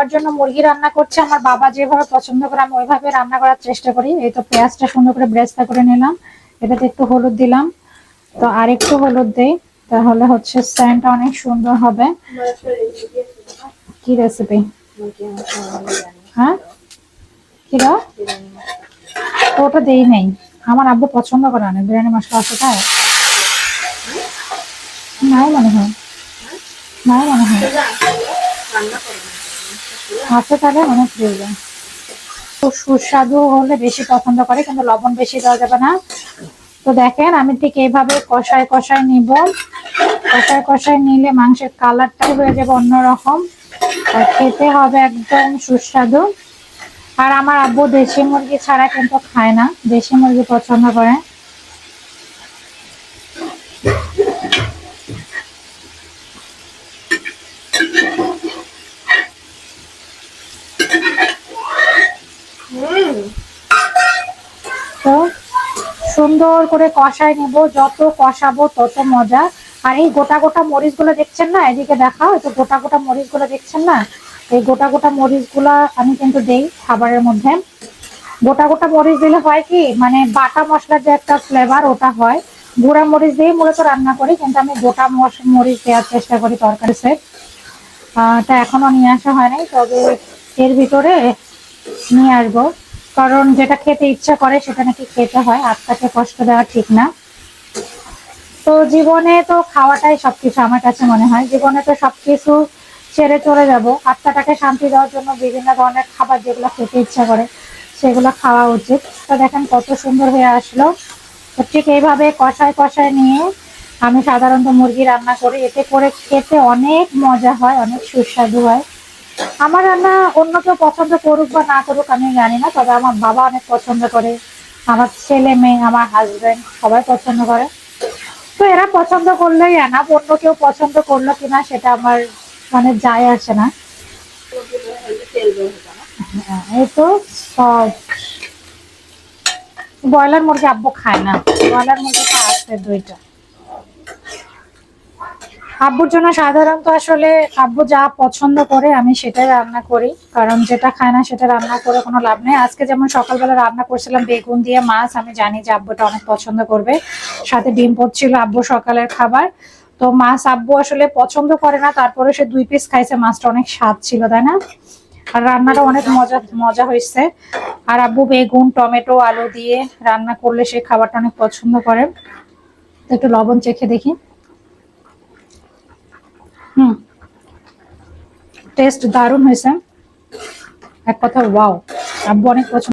তার জন্য মুরগি রান্না করছে, আমার বাবা যেভাবে পছন্দ করে আমি ওইভাবে রান্না করার চেষ্টা করি। এই তো পেঁয়াজটা সুন্দর করে ব্রেস্তা করে নিলাম। এটাতে একটু হলুদ দিলাম। তো আর একটু হলুদ দেই, তাহলে হচ্ছে স্যান্ডটা অনেক সুন্দর হবে। কি রেসিপি হ্যাঁ? কিরা? ওটা দেই নাই। আমার আব্বু পছন্দ করে না, বিরিয়ানি মশলা আছে তাই। নাই মনে হয়। নাই মনে হয়। আছে তাহলে অনেক প্রয়োজন খুব সুস্বাদু হলে বেশি পছন্দ করে, কিন্তু লবণ বেশি দেওয়া যাবে না। তো দেখেন, আমি ঠিক এইভাবে কষায় কষায় নিব। কষায় কষায় নিলে মাংসের কালারটাই হয়ে যাবে অন্যরকম। আর খেতে হবে একদম সুস্বাদু। আর আমার আব্বু দেশি মুরগি ছাড়া কিন্তু খায় না। দেশি মুরগি পছন্দ করে। তো সুন্দর করে কষায় নিব, যত কষাবো তত মজা। আর এই গোটা গোটা মরিচগুলো দেখছেন না? এদিকে এই তো গোটা গোটা মরিচগুলো দেখছেন না? এই গোটা গোটা মরিচগুলা আমি কিন্তু দেই খাবারের মধ্যে। গোটা গোটা মরিচ দিলে হয় কি? মানে বাটা মশলার যে একটা ফ্লেভার ওটা হয়। গুঁড়া মরিচ দিয়ে মূলত রান্না করি, কিন্তু আমি গোটা মরিচ দেওয়ার চেষ্টা করি তরকারি সেট তা এখনও নিয়ে আসা হয় নাই তবে এর ভিতরে নিয়ে আসব। কারণ যেটা খেতে ইচ্ছা করে সেটা নাকি খেতে হয়, আত্মাকে কষ্ট দেওয়া ঠিক না। তো জীবনে তো খাওয়াটাই সবকিছু আমার কাছে মনে হয়। জীবনে তো সবকিছু ছেড়ে চলে যাব। আত্মাটাকে শান্তি দেওয়ার জন্য বিভিন্ন ধরনের খাবার যেগুলো খেতে ইচ্ছা করে, সেগুলো খাওয়া উচিত। তো দেখেন কত সুন্দর হয়ে আসলো। তো ঠিক এইভাবে কষায় কষায় নিয়ে আমি সাধারণত মুরগি রান্না করি। এতে করে খেতে অনেক মজা হয়, অনেক সুস্বাদু হয়। আমার রান্না অন্য কেউ পছন্দ করুক বা না করুক আমি জানি না তবে আমার বাবা অনেক পছন্দ করে। আমার ছেলে মেয়ে আমার হাজবেন্ড সবাই পছন্দ করে। তো এরা পছন্দ করলেই আনা অন্য কেউ পছন্দ করল কিনা সেটা আমার মানে যায় আসে না। হ্যাঁ, এই তো ব্রয়লার মুরগি আব্বু খায় না। ব্রয়লার মুরগিটা আছে দুইটা। আব্বুর জন্য সাধারণত আসলে আব্বু যা পছন্দ করে আমি সেটাই রান্না করি। কারণ যেটা খায় না সেটা রান্না করে কোনো লাভ নেই। আজকে যেমন সকালবেলা রান্না করছিলাম, বেগুন দিয়ে মাছ, আমি জানি যে আব্বুটা অনেক পছন্দ করবে। সাথে ডিম পড়ছিল আব্বু সকালের খাবার। তো মাছ আব্বু আসলে পছন্দ করে না, তারপরে সে দুই পিস খাইছে, মাছটা অনেক স্বাদ ছিল, তাই না? আর রান্নাটা অনেক মজা মজা হয়েছে। আর আব্বু বেগুন, টমেটো, আলু দিয়ে রান্না করলে সে খাবারটা অনেক পছন্দ করে। একটু লবণ চেখে দেখি। টেস্ট দারুণ হয়েছে। এক কথা ওয়াও আব্বু অনেক পছন্দ